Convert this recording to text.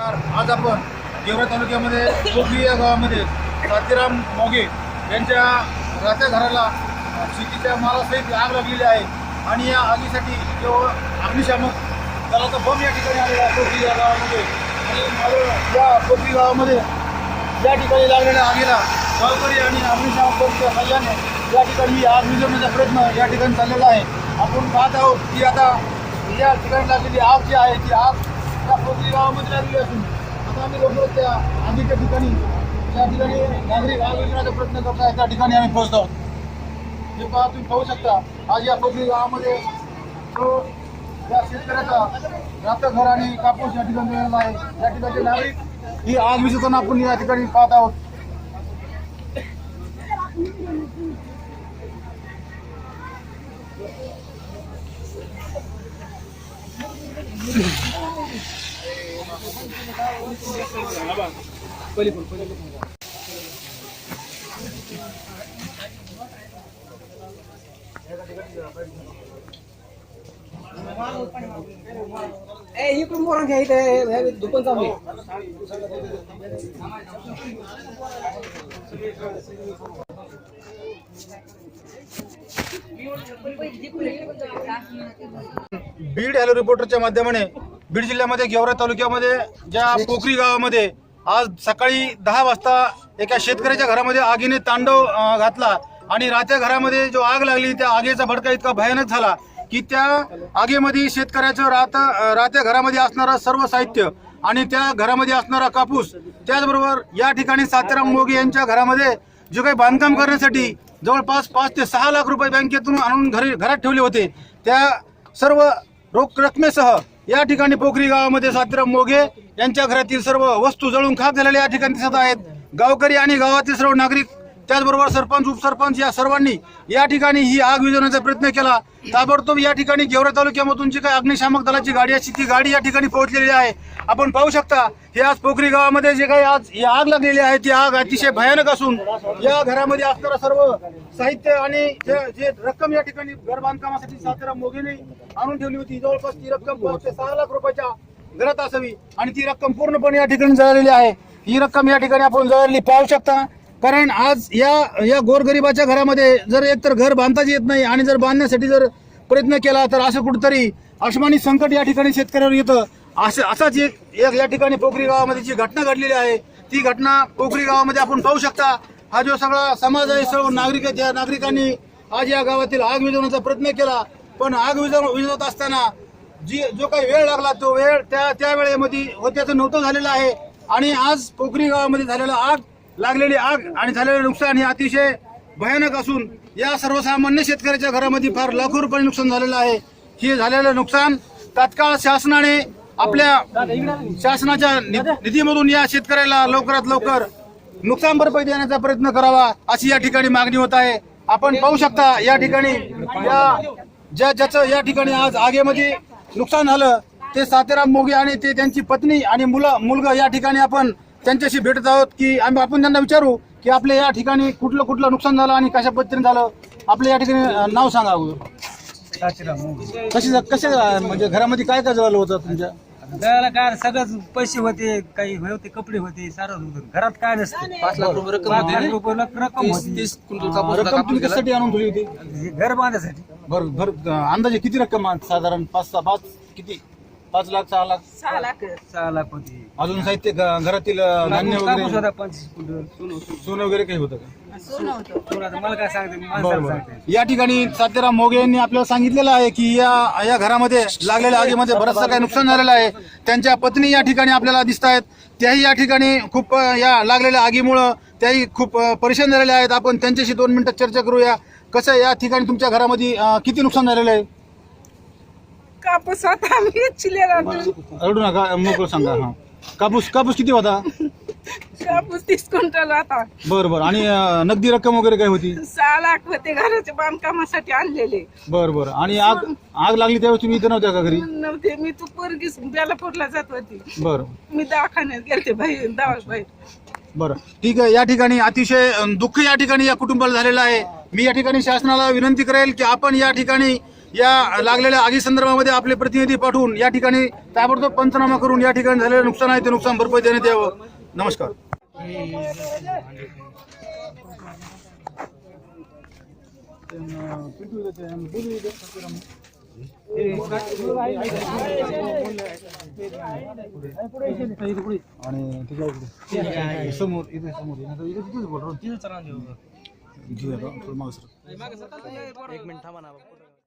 नमस्कार. आज आपण गेवरा तालुक्यामध्ये कोकली या गावामध्ये सातीराम मोगे यांच्या राहत्या घराला शेतीच्या मालासहित आग लागलेली आहे. आणि या आगीसाठी जो अग्निशामक दलाचा बम या ठिकाणी आलेला आहे कोकली या गावामध्ये. आणि माझं या कोकली गावामध्ये या ठिकाणी लागलेल्या आगीला गावकरी आणि अग्निशामक दलच्या सहाय्याने या ठिकाणी ही आग विझवण्याचा प्रयत्न या ठिकाणी चाललेला आहे. आपण पाहत आहोत की आता या ठिकाणी लागलेली आग जी आहे ती आग या कोकली गावामध्ये लागलेली असून आता आम्ही लवकरच त्या आधीच्या ठिकाणी त्या ठिकाणी नागरिक आग विझवण्याचा प्रयत्न करत आहेत त्या ठिकाणी आम्ही पोहोचतो आहोत. हे पहा तुम्ही पाहू शकता. आज या पोखरी गावामध्ये तो या शेतकऱ्याचा रात्र घर आणि कापूस या ठिकाणी मिळाला आहे. या ठिकाणचे नागरिक ही आग विसरताना आपण या ठिकाणी पाहत आहोत. Thank you. ए इकडून मोरण घ्या इथे. दुकान चालू बीड हॅलो रिपोर्टरच्या माध्यमाने बीड जिल्ह्यामध्ये गेवरा तालुक्यामध्ये ज्या पोखरी गावामध्ये आज सकाळी दहा वाजता एका शेतकऱ्याच्या घरामध्ये आगीने तांडव घातला आणि राहत्या घरामध्ये जो आग लागली त्या आगीचा भडका इतका भयानक झाला की त्या आगीमध्ये शेतकऱ्याचं राहत राहत्या घरामध्ये असणारं सर्व साहित्य आणि त्या घरामध्ये असणारा कापूस त्याचबरोबर या ठिकाणी साताराम मोगे यांच्या घरामध्ये जे काही बांधकाम करण्यासाठी जवळपास पाच ते सहा लाख रुपये बँकेतून आणून घरी घरात ठेवले होते. त्या सर्व रोख रकमेसह या ठिकाणी पोखरी गावामध्ये सातीराम मोघे यांच्या घरातील सर्व वस्तू जळून खाक झालेल्या या ठिकाणी दिसत आहेत. गावकरी आणि गावातील सर्व नागरिक त्याचबरोबर सरपंच उपसरपंच या सर्वांनी या ठिकाणी ही आग विझवण्याचा प्रयत्न केला. ताबडतोब या ठिकाणी गेवरा तालुक्यामधून जी काही अग्निशामक दलाची गाडी असते ती गाडी या ठिकाणी पोहोचलेली आहे. आपण पाहू शकता हे आज पोखरी गावामध्ये जे काही आज ही आग लागलेली आहे ती आग अतिशय भयानक असून या घरामध्ये असणारा सर्व साहित्य आणि जे जे रक्कम या ठिकाणी घर बांधकामासाठी सातारा मोगीने आणून ठेवली होती जवळपास ती रक्कम पाच ते सहा लाख रुपयाच्या घरात असावी आणि ती रक्कम पूर्णपणे या ठिकाणी जळालेली आहे. ही रक्कम या ठिकाणी आपण जळलेली पाहू शकता. कारण आज या या गोरगरिबाच्या घरामध्ये जर एकतर घर बांधताच येत नाही आणि जर बांधण्यासाठी जर प्रयत्न केला तर असं कुठंतरी आसमानी संकट या ठिकाणी शेतकऱ्यावर येतं. असं असाच एक या ठिकाणी पोखरी गावामध्ये जी घटना घडलेली आहे ती घटना पोखरी गावामध्ये आपण पाहू शकता. हा जो सगळा समाज आहे सर्व नागरिक त्या नागरिकांनी आज या गावातील आग विझवण्याचा प्रयत्न केला. पण आग विझव विझवत असताना जी जो काही वेळ लागला तो वेळ त्या त्या वेळेमध्ये होत्याचं नव्हतं झालेलं आहे. आणि आज पोखरी गावामध्ये झालेला आग लागलेली आग आणि झालेले नुकसान हे अतिशय भयानक असून या सर्वसामान्य शेतकऱ्याच्या घरामध्ये फार लाखो रुपये नुकसान झालेलं आहे. हे झालेलं नुकसान तात्काळ शासनाने आपल्या शासनाच्या नि- निधीमधून या शेतकऱ्याला लवकरात लवकर नुकसान भरपाई देण्याचा प्रयत्न करावा अशी या ठिकाणी मागणी होत आहे. आपण पाहू शकता या ठिकाणी या ज्या ज्याचं या ठिकाणी आज आगेमध्ये नुकसान झालं ते सातेराम मोगे आणि ते त्यांची पत्नी आणि मुलं मुलगा या ठिकाणी आपण त्यांच्याशी भेटत आहोत की आम्ही आपण त्यांना विचारू की आपल्या या ठिकाणी कुठलं कुठलं नुकसान झालं आणि कशा पद्धतीने झालं. आपल्या या ठिकाणी नाव सांगा अगोदर. कशी कसे म्हणजे घरामध्ये काय काय जळालं होतं तुमच्या? घराला काय सगळंच पैसे होते काही होते कपडे होते सारं होतं. घरात काय नसतं. पाच लाख रुपये रक्कम पाच लाख होती रुपये लाख रक्कम तीस होती. तीस क्विंटल कापूस होता, रक्कम कापूस तुम्ही. कशासाठी आणून ठेवली होती? घर बांधायसाठी. भर भर अंदाजे किती रक्कम आहे? साधारण पाच सहा पाच किती? पाच लाख सहा लाख. सहा लाख. सहा लाख होती. अजून साहित्य घ- घरातील अं, धान्य कापूस वगैरे? होता पंचवीस क्विंटल सोनं वगैरे काही होतं का? सोनं होतं. कोण आता मला काय सांगते मी बरं माणसाला बरं सांगते. या ठिकाणी सातेराम मोगे यांनी आपल्याला सांगितलेलं आहे की या या घरामध्ये लागलेल्या आगीमध्ये बरंचसं काही नुकसान झालेलं आहे. त्यांच्या पत्नी या ठिकाणी आपल्याला दिसत आहेत. त्याही या ठिकाणी खूप अं, या लागलेल्या आगीमुळं त्याही खूप अं, परेशान झालेल्या आहेत. आपण त्यांच्याशी दोन मिनिटं चर्चा करूया. कसं या ठिकाणी तुमच्या घरामध्ये अं, किती नुकसान झालेलं आहे? कापूस आता आम्ही चिलेला रडू नका मोकळं सांगा हा. कापूस कापूस किती होता? कापूस तीस क्विंटल आता बरं बरं. आणि अं, नगदी रक्कम वगैरे काय होती? सहा लाख होते घराच्या बांधकामासाठी आणलेले. बरं बरं. आणि आग आग लागली त्यावेळेस तुम्ही इथे नव्हत्या का घरी? नव्हते. मी तू पोरगीस बेलापूरला जात होती. बरं. मी दवाखान्यात गेलते बाहेर दवा बाहेर बरं. ठीक आहे या ठिकाणी अतिशय अं, दुःख या ठिकाणी या कुटुंबाला झालेलं आहे. मी या ठिकाणी शासनाला विनंती करेल की आपण या ठिकाणी या लागलेल्या आगी संदर्भामध्ये आपले प्रतिनिधी पाठवून या ठिकाणी ताबडतोब पंचनामा करून या ठिकाणी झालेलं नुकसान आहे ते नुकसान भरपाई देण्यात यावं. नमस्कार. आणि समोर इथे समोर इथे तिथेच बोलतो. तिथं चला इथे मागं सर. एक मिनिट थांबा ना